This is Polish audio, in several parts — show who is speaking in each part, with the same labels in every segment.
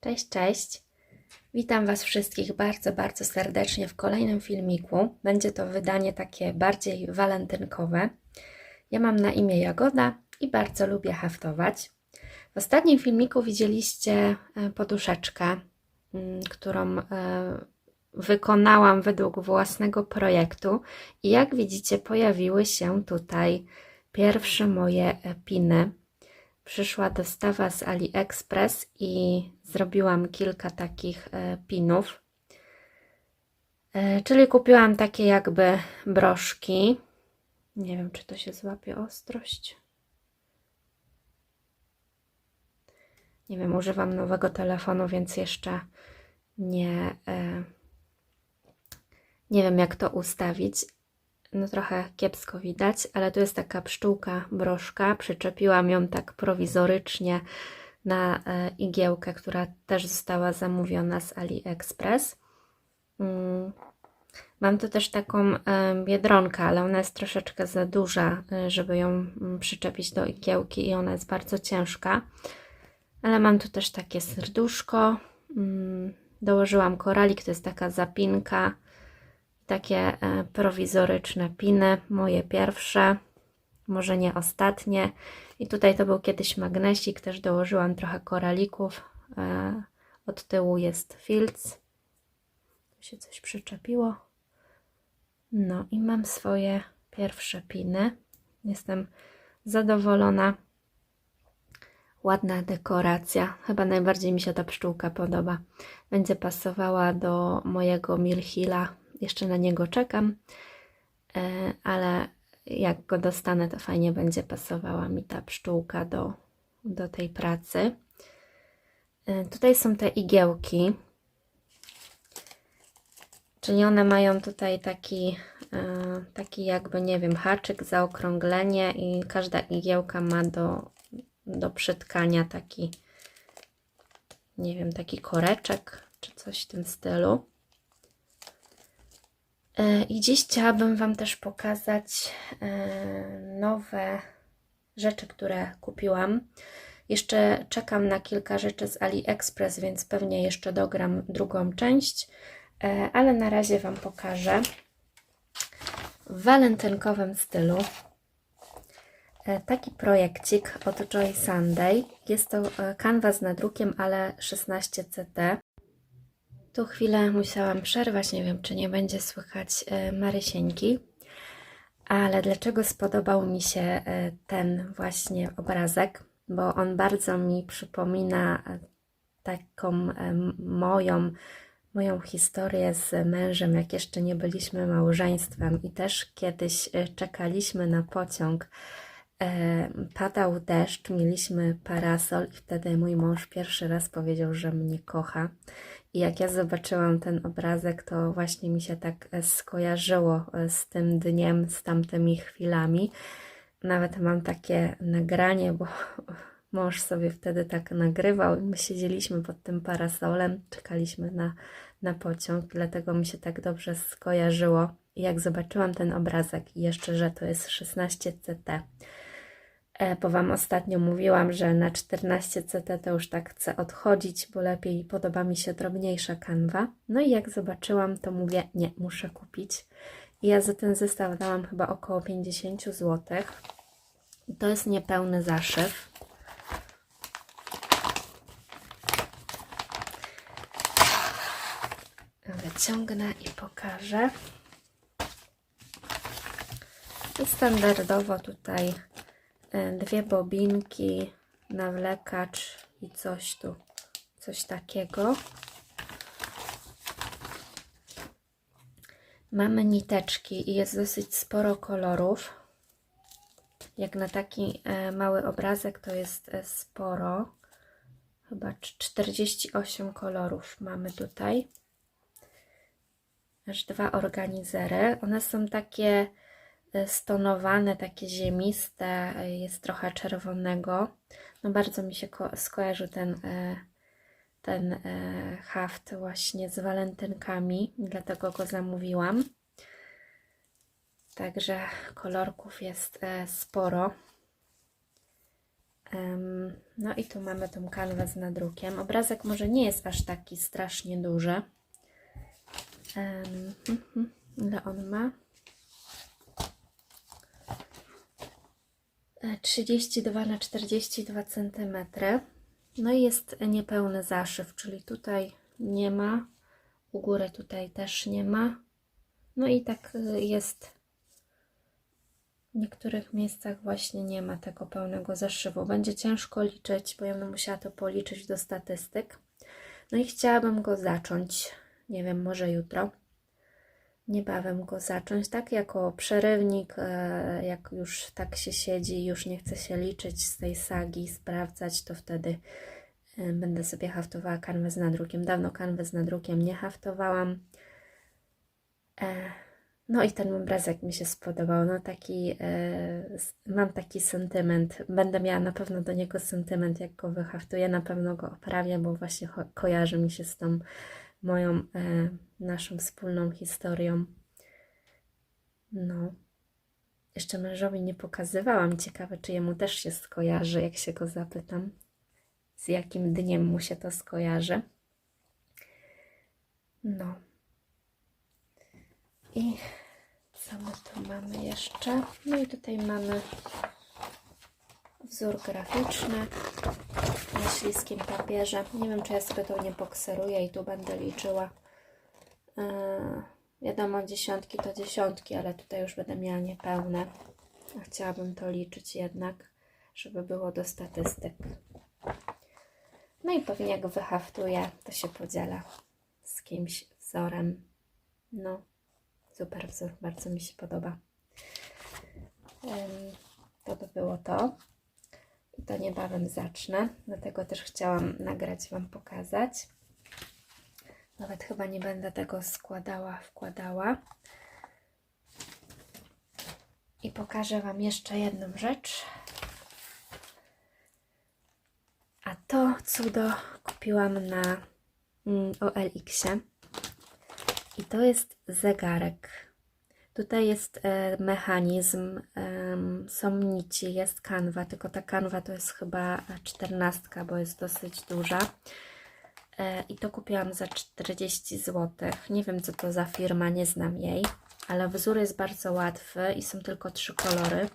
Speaker 1: Cześć, cześć. Witam Was wszystkich bardzo, bardzo serdecznie w kolejnym filmiku. Będzie to wydanie takie bardziej walentynkowe. Ja mam na imię Jagoda i bardzo lubię haftować. W ostatnim filmiku widzieliście e, poduszeczkę, mm, którą e, wykonałam według własnego projektu. I jak widzicie, pojawiły się tutaj pierwsze moje piny przyszła dostawa z AliExpress i zrobiłam kilka takich e, pinów. E, Czyli kupiłam takie jakby broszki. Nie wiem, czy to się złapie ostrość. Nie wiem, używam nowego telefonu, więc jeszcze nie, e, nie wiem, jak to ustawić. No trochę kiepsko widać, ale tu jest taka pszczółka broszka. Przyczepiłam ją tak prowizorycznie na e, igiełkę, która też została zamówiona z AliExpress. Mm. Mam tu też taką e, biedronkę, ale ona jest troszeczkę za duża, e, żeby ją mm, przyczepić do igiełki i ona jest bardzo ciężka. Ale mam tu też takie serduszko. Mm. Dołożyłam koralik, to jest taka zapinka takie e, prowizoryczne piny, moje pierwsze, może nie ostatnie. I tutaj to był kiedyś magnesik, też dołożyłam trochę koralików. E, od tyłu jest filc. Tu się coś przyczepiło. No i mam swoje pierwsze piny. Jestem zadowolona. Ładna dekoracja. Chyba najbardziej mi się ta pszczółka podoba. Będzie pasowała do mojego Milhila jeszcze na niego czekam, e, ale jak go dostanę, to fajnie będzie pasowała mi ta pszczółka do, do tej pracy. E, tutaj są te igiełki, czyli one mają tutaj taki, e, taki jakby, nie wiem, haczyk, zaokrąglenie i każda igiełka ma do, do przytkania taki, nie wiem, taki koreczek czy coś w tym stylu. E, I dziś chciałabym Wam też pokazać e, nowe rzeczy, które kupiłam. Jeszcze czekam na kilka rzeczy z AliExpress, więc pewnie jeszcze dogram drugą część, e, ale na razie Wam pokażę w walentynkowym stylu taki projekcik od Joy Sunday. Jest to kanwas z nadrukiem, ale 16 CT. Tu chwilę musiałam przerwać, nie wiem, czy nie będzie słychać e, Marysieńki, ale dlaczego spodobał mi się e, ten właśnie obrazek? Bo on bardzo mi przypomina e, taką moją, moją historię z mężem, jak jeszcze nie byliśmy małżeństwem i też kiedyś czekaliśmy na pociąg. Padał deszcz, mieliśmy parasol i wtedy mój mąż pierwszy raz powiedział, że mnie kocha. I jak ja zobaczyłam ten obrazek, to właśnie mi się tak e, skojarzyło e, z tym dniem, z tamtymi chwilami. Nawet mam takie nagranie, bo mąż sobie wtedy tak nagrywał i my siedzieliśmy pod tym parasolem, czekaliśmy na, na pociąg, dlatego mi się tak dobrze skojarzyło. I jak zobaczyłam ten obrazek jeszcze, że to jest 16 CT, E, bo Wam ostatnio mówiłam, że na 14 CT to już tak chcę odchodzić, bo lepiej podoba mi się drobniejsza kanwa. No i jak zobaczyłam, to mówię, nie, muszę kupić. I ja za ten zestaw dałam chyba około 50 zł. To jest niepełny zaszyw. Wyciągnę i pokażę. I standardowo tutaj E, dwie bobinki, nawlekacz i coś tu, coś takiego. Mamy niteczki i jest dosyć sporo kolorów. Jak na taki e, mały obrazek to jest e, sporo. Chyba 48 kolorów mamy tutaj. Aż dwa organizery. One są takie stonowane, takie ziemiste, jest trochę czerwonego. No bardzo mi się ko skojarzył ten, e, ten e, haft właśnie z walentynkami, dlatego go zamówiłam. Także kolorków jest e, sporo. No i tu mamy tą kanwę z nadrukiem. Obrazek może nie jest aż taki strasznie duży. Mhm. Ile on ma? 32 na 42 cm. No i jest niepełny zaszyw, czyli tutaj nie ma, u góry tutaj też nie ma. No i tak y, jest. W niektórych miejscach właśnie nie ma tego pełnego zaszywu. Będzie ciężko liczyć, bo ja będę musiała to policzyć do statystyk. No i chciałabym go zacząć, nie wiem, może jutro. Niebawem go zacząć, tak jako przerywnik, e, jak już tak się siedzi, już nie chce się liczyć z tej sagi, sprawdzać, to wtedy e, będę sobie haftowała kanwę z nadrukiem. Dawno kanwę z nadrukiem nie haftowałam. E, No i ten obrazek mi się spodobał. No taki, mam taki sentyment. Będę miała na pewno do niego sentyment, jak go wyhaftuję. Na pewno go oprawię, bo właśnie kojarzy mi się z tą moją, e, naszą wspólną historią. No. Jeszcze mężowi nie pokazywałam. Ciekawe, czy jemu też się skojarzy, jak się go zapytam, z jakim dniem mu się to skojarzy. No. I co my tu mamy jeszcze? No i tutaj mamy wzór graficzny na śliskim papierze. Nie wiem, czy ja sobie to nie pokseruję i tu będę liczyła. Yy, wiadomo, dziesiątki to dziesiątki, ale tutaj już będę miała niepełne. Chciałabym to liczyć jednak, żeby było do statystyk. No i pewnie jak wyhaftuję, to się podzielę z kimś wzorem. No, super wzór, bardzo mi się podoba. Ym, To by było to. To niebawem zacznę, dlatego też chciałam nagrać Wam pokazać. Nawet chyba nie będę tego składała, wkładała. I pokażę Wam jeszcze jedną rzecz. A to cudo kupiłam na mm, OLX-ie. I to jest zegarek. Tutaj jest e, mechanizm, są nici, jest kanwa, tylko ta kanwa to jest chyba czternastka, bo jest dosyć duża. E, I to kupiłam za 40 zł. Nie wiem, co to za firma, nie znam jej, ale wzór jest bardzo łatwy i są tylko trzy kolory.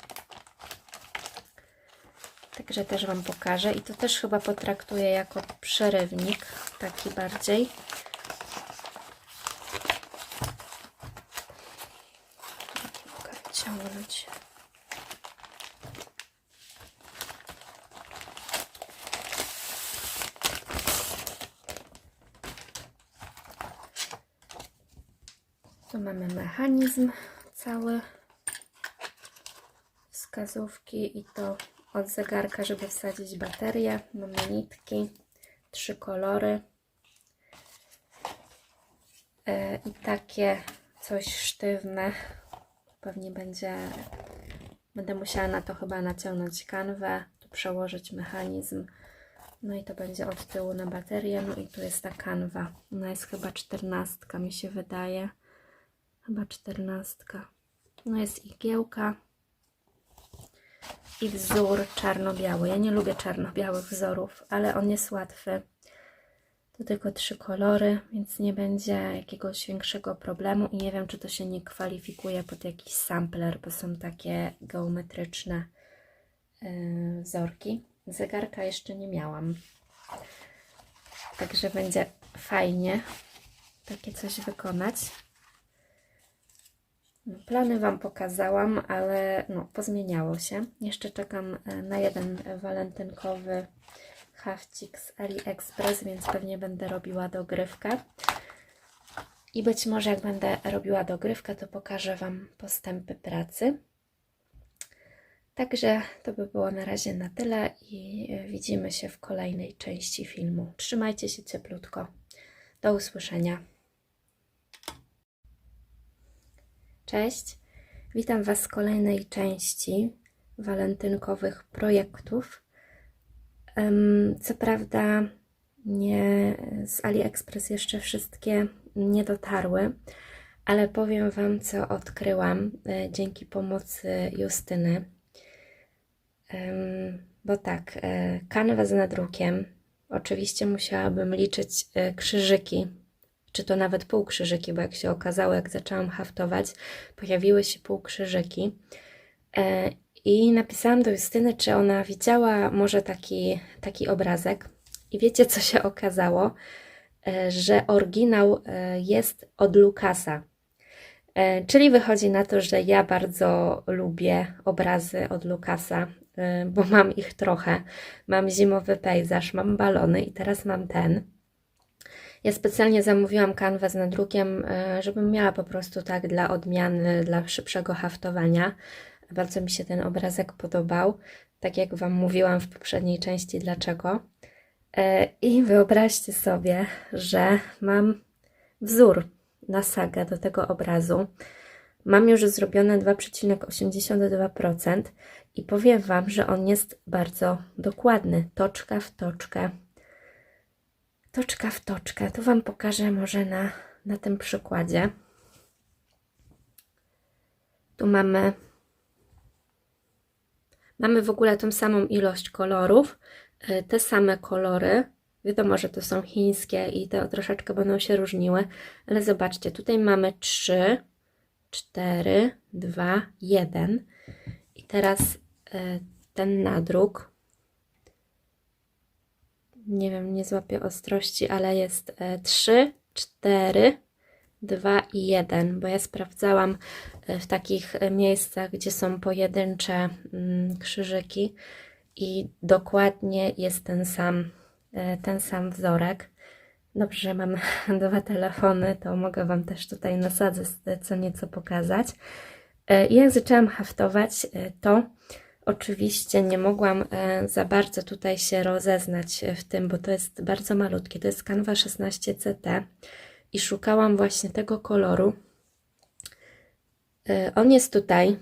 Speaker 1: Także też Wam pokażę. I to też chyba potraktuję jako przerywnik, taki bardziej. Mogę wyciągnąć. Tu mamy mechanizm cały, wskazówki i to od zegarka, żeby wsadzić baterię. Mamy nitki, trzy kolory E, i takie coś sztywne. Pewnie będzie, będę musiała na to chyba naciągnąć kanwę, tu przełożyć mechanizm. No i to będzie od tyłu na baterię. No i tu jest ta kanwa. Ona jest chyba czternastka, mi się wydaje. Chyba czternastka. No jest igiełka i wzór czarno-biały. Ja nie lubię czarno-białych wzorów, ale on jest łatwy. To tylko trzy kolory, więc nie będzie jakiegoś większego problemu i nie wiem, czy to się nie kwalifikuje pod jakiś sampler, bo są takie geometryczne yy, wzorki. Zegarka jeszcze nie miałam. Także będzie fajnie takie coś wykonać. Plany Wam pokazałam, ale no, pozmieniało się. Jeszcze czekam e, na jeden walentynkowy hafcik z AliExpress, więc pewnie będę robiła dogrywkę. I być może jak będę robiła dogrywkę, to pokażę Wam postępy pracy. Także to by było na razie na tyle i e, widzimy się w kolejnej części filmu. Trzymajcie się cieplutko. Do usłyszenia. Cześć, witam Was w kolejnej części walentynkowych projektów. Co prawda, nie z AliExpress jeszcze wszystkie nie dotarły, ale powiem Wam, co odkryłam e, dzięki pomocy Justyny. Bo tak, e, kanwa z nadrukiem. Oczywiście musiałabym liczyć e, krzyżyki, czy to nawet półkrzyżyki, bo jak się okazało, jak zaczęłam haftować, pojawiły się półkrzyżyki. E, I napisałam do Justyny, czy ona widziała może taki, taki obrazek. I wiecie, co się okazało? E, Że oryginał e, jest od Lukasa. Czyli wychodzi na to, że ja bardzo lubię obrazy od Lukasa, bo mam ich trochę. Mam zimowy pejzaż, mam balony i teraz mam ten. Ja specjalnie zamówiłam kanwę z nadrukiem, e, żebym miała po prostu tak dla odmiany, dla szybszego haftowania. Bardzo mi się ten obrazek podobał, tak jak Wam mówiłam w poprzedniej części dlaczego. E, I wyobraźcie sobie, że mam wzór na sagę do tego obrazu. Mam już zrobione 2,82% i powiem Wam, że on jest bardzo dokładny, toczka w toczkę. Toczka w toczkę. Tu Wam pokażę może na, na tym przykładzie. Tu mamy Mamy w ogóle tą samą ilość kolorów, y, te same kolory. Wiadomo, że to są chińskie i te troszeczkę będą się różniły, ale zobaczcie, tutaj mamy 3, 4, 2, 1 i teraz y, ten nadruk, nie wiem, nie złapię ostrości, ale jest 3, 4, 2 i 1, bo ja sprawdzałam e, w takich e, miejscach, gdzie są pojedyncze mm, krzyżyki i dokładnie jest ten sam, e, ten sam wzorek. Dobrze, że mam dwa telefony, to mogę Wam też tutaj na sadze co nieco pokazać. Jak zaczęłam haftować, to oczywiście nie mogłam za bardzo tutaj się rozeznać w tym, bo to jest bardzo malutkie. To jest Canva 16CT i szukałam właśnie tego koloru. E, On jest tutaj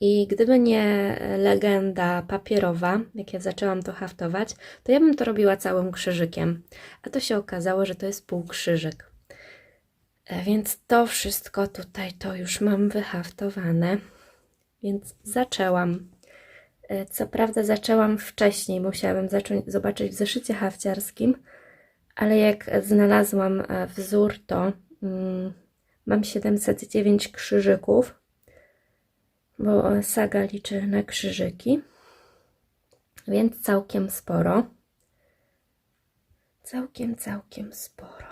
Speaker 1: i gdyby nie legenda papierowa, jak ja zaczęłam to haftować, to ja bym to robiła całym krzyżykiem. A to się okazało, że to jest półkrzyżyk. E, Więc to wszystko tutaj to już mam wyhaftowane. Więc zaczęłam. E, Co prawda zaczęłam wcześniej, musiałabym zacząć zobaczyć w zeszycie hafciarskim, ale jak znalazłam e, wzór, to mm, mam 709 krzyżyków, bo saga liczy na krzyżyki, więc całkiem sporo. Całkiem, całkiem sporo.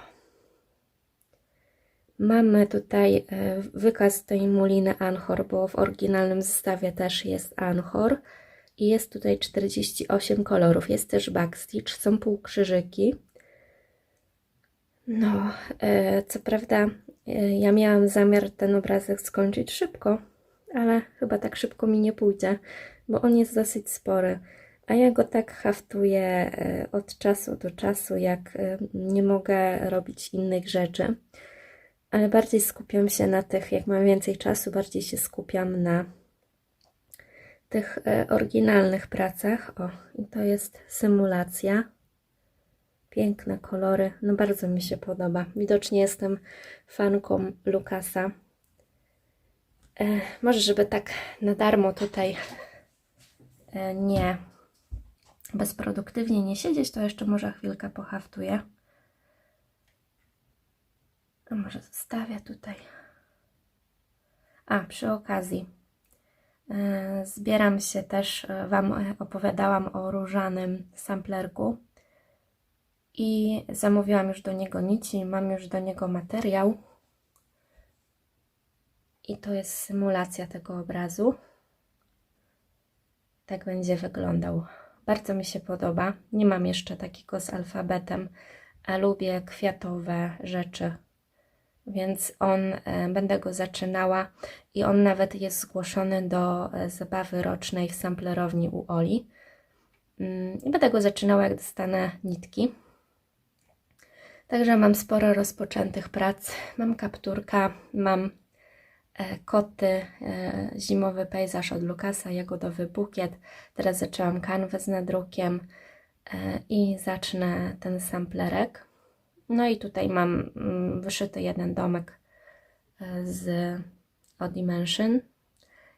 Speaker 1: Mamy tutaj e, wykaz tej muliny Anchor, bo w oryginalnym zestawie też jest Anchor i jest tutaj 48 kolorów. Jest też backstitch, są półkrzyżyki. No, e, co prawda e, ja miałam zamiar ten obrazek skończyć szybko, ale chyba tak szybko mi nie pójdzie, bo on jest dosyć spory. A ja go tak haftuję e, od czasu do czasu, jak nie mogę robić innych rzeczy. Ale bardziej skupiam się na tych, jak mam więcej czasu, bardziej się skupiam na tych e, oryginalnych pracach. O, i to jest symulacja. Piękne kolory, no bardzo mi się podoba. Widocznie jestem fanką Lukasa. E, może, żeby tak na darmo tutaj e, nie bezproduktywnie nie siedzieć, to jeszcze może chwilkę pohaftuję. A może zostawię tutaj. A, przy okazji zbieram się też, e, Wam e, opowiadałam o różanym samplerku i zamówiłam już do niego nici, mam już do niego materiał. I to jest symulacja tego obrazu. Tak będzie wyglądał. Bardzo mi się podoba. Nie mam jeszcze takiego z alfabetem, a lubię kwiatowe rzeczy. Więc on, e, będę go zaczynała i on nawet jest zgłoszony do e, zabawy rocznej w samplerowni u Oli. Mm, I będę go zaczynała, jak dostanę nitki. Także mam sporo rozpoczętych prac. Mam kapturka, mam e, koty, zimowy pejzaż od Lukasa, jagodowy bukiet. Teraz zaczęłam kanwę z nadrukiem i zacznę ten samplerek. No i tutaj mam mm, wyszyty jeden domek e, z O Dimension.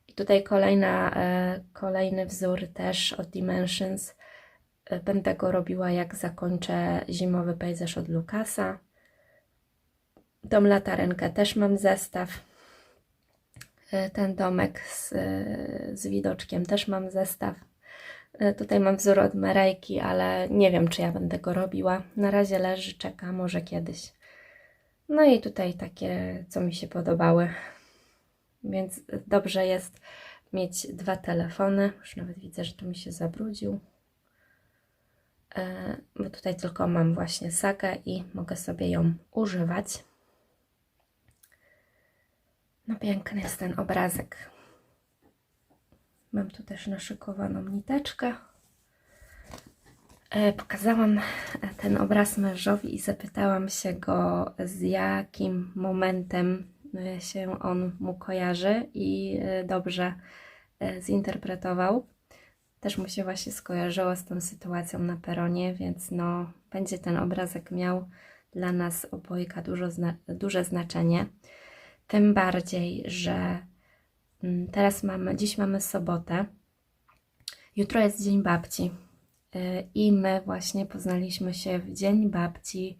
Speaker 1: I Tutaj kolejna, e, kolejny wzór też od Dimensions. E, Będę go robiła jak zakończę zimowy pejzaż od Lukasa. Tą latarenkę też mam zestaw. Ten domek z, z widoczkiem też mam zestaw. E, Tutaj mam wzór od Merejki, ale nie wiem, czy ja będę go robiła. Na razie leży, czeka, może kiedyś. No i tutaj takie, co mi się podobały. Więc dobrze jest mieć dwa telefony. Już nawet widzę, że tu mi się zabrudził. E, Bo tutaj tylko mam właśnie sagę i mogę sobie ją używać. No piękny jest ten obrazek. Mam tu też naszykowaną niteczkę. E, Pokazałam ten obraz mężowi i zapytałam się go, z jakim momentem e, się on mu kojarzy i e, dobrze zinterpretował. Też mu się właśnie skojarzyło z tą sytuacją na peronie, więc no, będzie ten obrazek miał dla nas obojga dużo duże znaczenie. Tym bardziej, że teraz mamy, dziś mamy sobotę, jutro jest Dzień Babci. Y, I my właśnie poznaliśmy się w Dzień Babci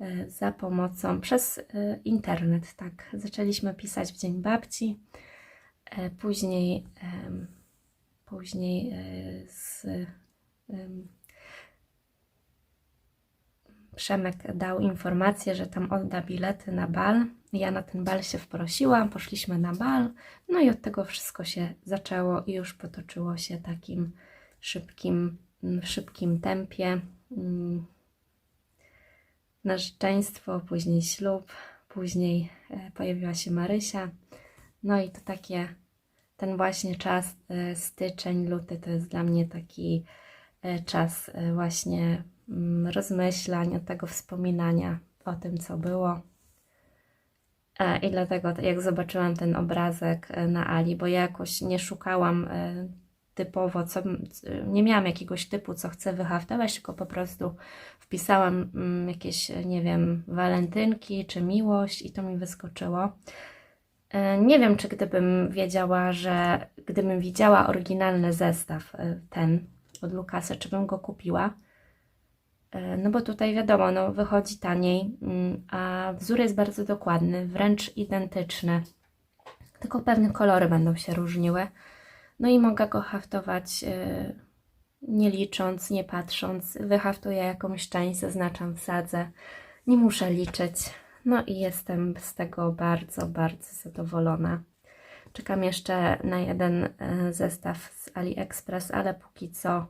Speaker 1: y, za pomocą, przez y, internet, tak. Zaczęliśmy pisać w Dzień Babci, później, później z, Przemek dał informację, że tam odda bilety na bal. Ja na ten bal się wprosiłam, poszliśmy na bal, no i od tego wszystko się zaczęło i już potoczyło się takim szybkim, w szybkim tempie. Mm, Narzeczeństwo, później ślub, później e, pojawiła się Marysia. No i to takie, ten właśnie czas, e, styczeń, luty, to jest dla mnie taki e, czas właśnie mm, rozmyślań, tego wspominania o tym, co było. E, I dlatego, jak zobaczyłam ten obrazek e, na Ali, bo ja jakoś nie szukałam e, typowo, co, nie miałam jakiegoś typu, co chcę wyhaftować, tylko po prostu wpisałam mm, jakieś, nie wiem, walentynki czy miłość i to mi wyskoczyło. Nie wiem, czy gdybym wiedziała, że gdybym widziała oryginalny zestaw, ten od Lukasa, czy bym go kupiła. E, No bo tutaj wiadomo, no wychodzi taniej, mm, a wzór jest bardzo dokładny, wręcz identyczny. Tylko pewne kolory będą się różniły. No i mogę go haftować e, nie licząc, nie patrząc. Wyhaftuję jakąś część, zaznaczam w sadze. Nie muszę liczyć. No i jestem z tego bardzo, bardzo zadowolona. Czekam jeszcze na jeden e, zestaw z AliExpress, ale póki co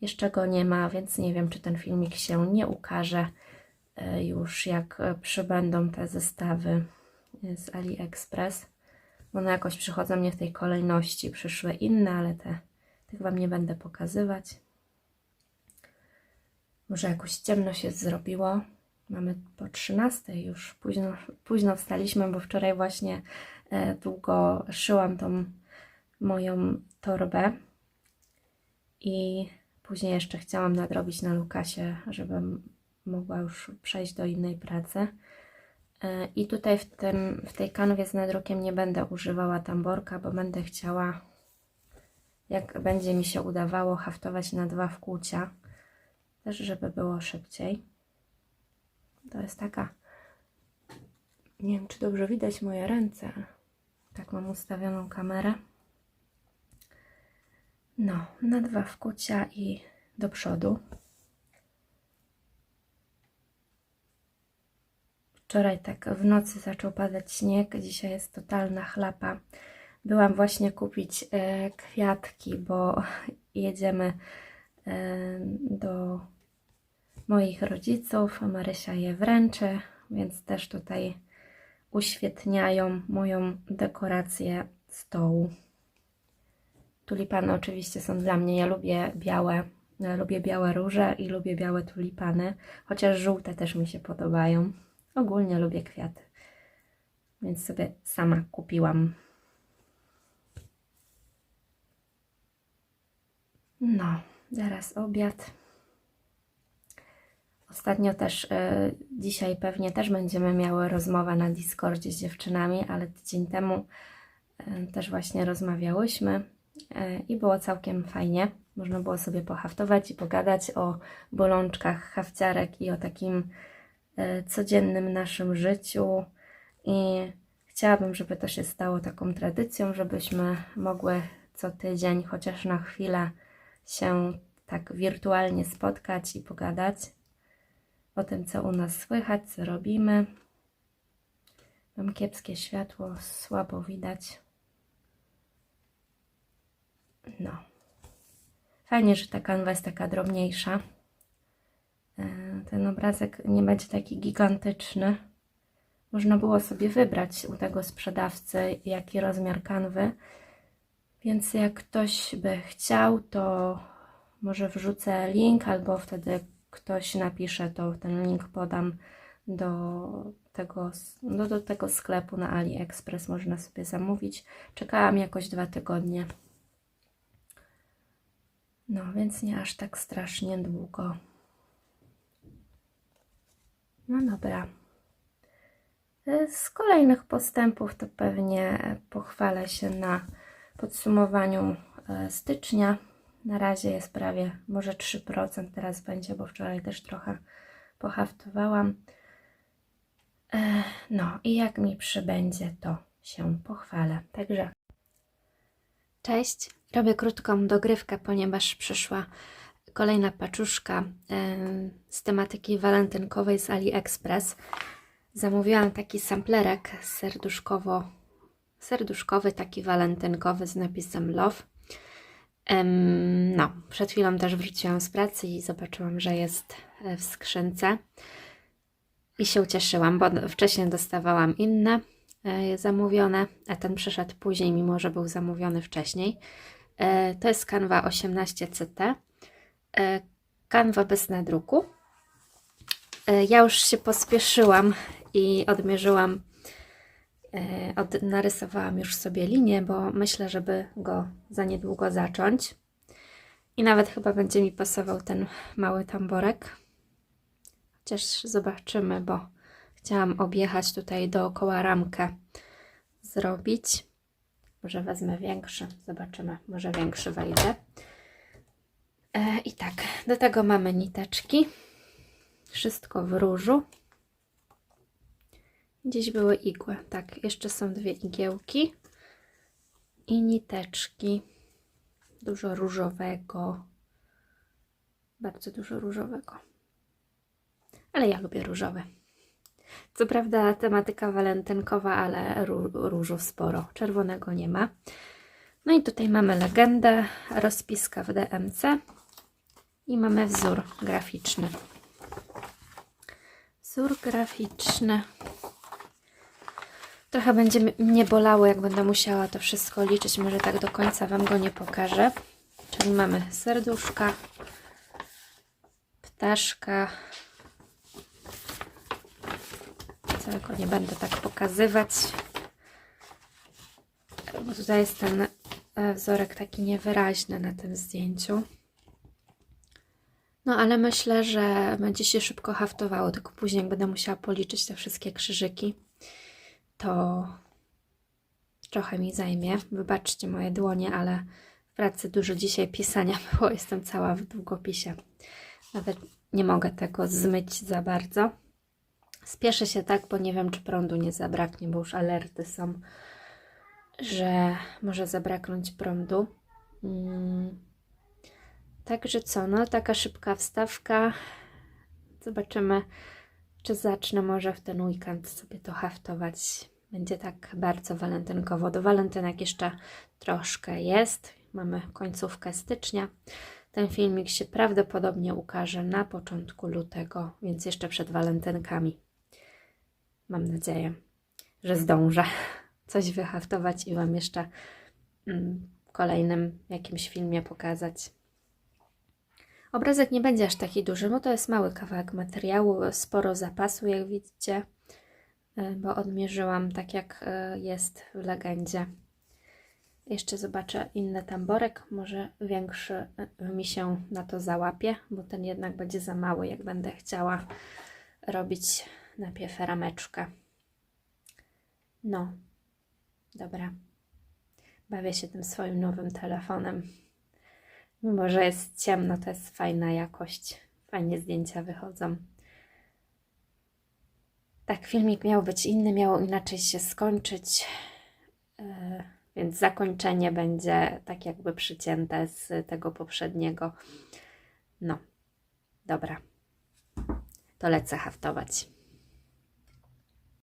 Speaker 1: jeszcze go nie ma, więc nie wiem, czy ten filmik się nie ukaże e, już jak e, przybędą te zestawy e, z AliExpress. One jakoś przychodzą mnie w tej kolejności. Przyszły inne, ale te, tych Wam nie będę pokazywać. Może jakoś ciemno się zrobiło. Mamy po 13 już. Późno, późno wstaliśmy, bo wczoraj właśnie długo szyłam tą moją torbę. I później jeszcze chciałam nadrobić na Lukasie, żebym mogła już przejść do innej pracy. E, I tutaj w, tym, w tej kanwie z nadrukiem nie będę używała tamborka, bo będę chciała, jak będzie mi się udawało, haftować na dwa wkłucia, też żeby było szybciej. To jest taka, nie wiem czy dobrze widać moje ręce, tak mam ustawioną kamerę. No, na dwa wkłucia i do przodu. Wczoraj tak w nocy zaczął padać śnieg, dzisiaj jest totalna chlapa. Byłam właśnie kupić e, kwiatki, bo jedziemy e, do moich rodziców. Marysia je wręczy, więc też tutaj uświetniają moją dekorację stołu. Tulipany oczywiście są dla mnie. Ja lubię białe, ja lubię białe róże i lubię białe tulipany, chociaż żółte też mi się podobają. Ogólnie lubię kwiaty, więc sobie sama kupiłam. No, zaraz obiad. Ostatnio też, e, dzisiaj pewnie też będziemy miały rozmowę na Discordzie z dziewczynami, ale tydzień temu e, też właśnie rozmawiałyśmy e, i było całkiem fajnie. Można było sobie pohaftować i pogadać o bolączkach hafciarek i o takim e, codziennym naszym życiu. I chciałabym, żeby to się stało taką tradycją, żebyśmy mogły co tydzień, chociaż na chwilę, się tak wirtualnie spotkać i pogadać o tym, co u nas słychać, co robimy. Mam kiepskie światło, słabo widać. No. Fajnie, że ta kanwa jest taka drobniejsza. E, Ten obrazek nie będzie taki gigantyczny. Można było sobie wybrać u tego sprzedawcy, jaki rozmiar kanwy. Więc jak ktoś by chciał, to może wrzucę link, albo wtedy ktoś napisze, to ten link podam do tego, no do tego sklepu na AliExpress. Można sobie zamówić. Czekałam jakoś dwa tygodnie. No, więc nie aż tak strasznie długo. No dobra. Z kolejnych postępów to pewnie pochwalę się na podsumowaniu e, stycznia. Na razie jest prawie może 3% teraz będzie, bo wczoraj też trochę pohaftowałam. E, No i jak mi przybędzie, to się pochwalę. Także cześć. Robię krótką dogrywkę, ponieważ przyszła kolejna paczuszka z tematyki walentynkowej z AliExpress. Zamówiłam taki samplerek serduszkowo, serduszkowy, taki walentynkowy z napisem Love. No, przed chwilą też wróciłam z pracy i zobaczyłam, że jest e, w skrzynce. I się ucieszyłam, bo wcześniej dostawałam inne e, zamówione, a ten przyszedł później, mimo że był zamówiony wcześniej. E, to jest Canva 18CT. E, Canva bez nadruku. E, ja już się pospieszyłam i odmierzyłam, e, od, narysowałam już sobie linię, bo myślę, żeby go za niedługo zacząć. I nawet chyba będzie mi pasował ten mały tamborek. Chociaż zobaczymy, bo chciałam objechać tutaj dookoła ramkę zrobić. Może wezmę większy, zobaczymy, może większy wejdzie. I tak, do tego mamy niteczki. Wszystko w różu. Gdzieś były igły. Tak, jeszcze są dwie igiełki i niteczki. Dużo różowego. Bardzo dużo różowego. Ale ja lubię różowy. Co prawda tematyka walentynkowa, ale ró różu sporo. Czerwonego nie ma. No i tutaj mamy legendę, rozpiska w DMC i mamy wzór graficzny. Wzór graficzny. Trochę będzie mnie bolało, jak będę musiała to wszystko liczyć. Może tak do końca Wam go nie pokażę. Czyli mamy serduszka, ptaszka. Całego nie będę tak pokazywać. Bo tutaj jest ten e, wzorek taki niewyraźny na tym zdjęciu. No ale myślę, że będzie się szybko haftowało, tylko później jak będę musiała policzyć te wszystkie krzyżyki, to trochę mi zajmie. Wybaczcie moje dłonie, ale pracy dużo dzisiaj pisania było, jestem cała w długopisie. Nawet nie mogę tego zmyć za bardzo. Spieszę się tak, bo nie wiem, czy prądu nie zabraknie, bo już alerty są, że może zabraknąć prądu. Mm. Także co, no taka szybka wstawka. Zobaczymy, czy zacznę może w ten weekend sobie to haftować. Będzie tak bardzo walentynkowo. Do walentynek jeszcze troszkę jest. Mamy końcówkę stycznia. Ten filmik się prawdopodobnie ukaże na początku lutego, więc jeszcze przed walentynkami. Mam nadzieję, że zdążę coś wyhaftować i Wam jeszcze mm, w kolejnym jakimś filmie pokazać. Obrazek nie będzie aż taki duży, bo to jest mały kawałek materiału, sporo zapasu, jak widzicie, y, bo odmierzyłam tak, jak y, jest w legendzie. Jeszcze zobaczę inny tamborek, może większy y, mi się na to załapie, bo ten jednak będzie za mały, jak będę chciała robić najpierw rameczkę. No, dobra. Bawię się tym swoim nowym telefonem. Mimo, że jest ciemno, to jest fajna jakość. Fajnie zdjęcia wychodzą. Tak, filmik miał być inny, miało inaczej się skończyć. E, Więc zakończenie będzie tak jakby przycięte z tego poprzedniego. No, dobra. To lecę haftować.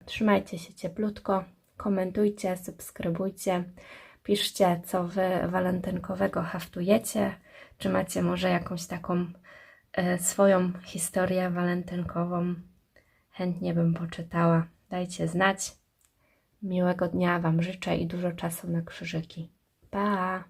Speaker 1: Trzymajcie się cieplutko, komentujcie, subskrybujcie, piszcie, co wy walentynkowego haftujecie, czy macie może jakąś taką e, swoją historię walentynkową. Chętnie bym poczytała. Dajcie znać. Miłego dnia Wam życzę i dużo czasu na krzyżyki. Pa!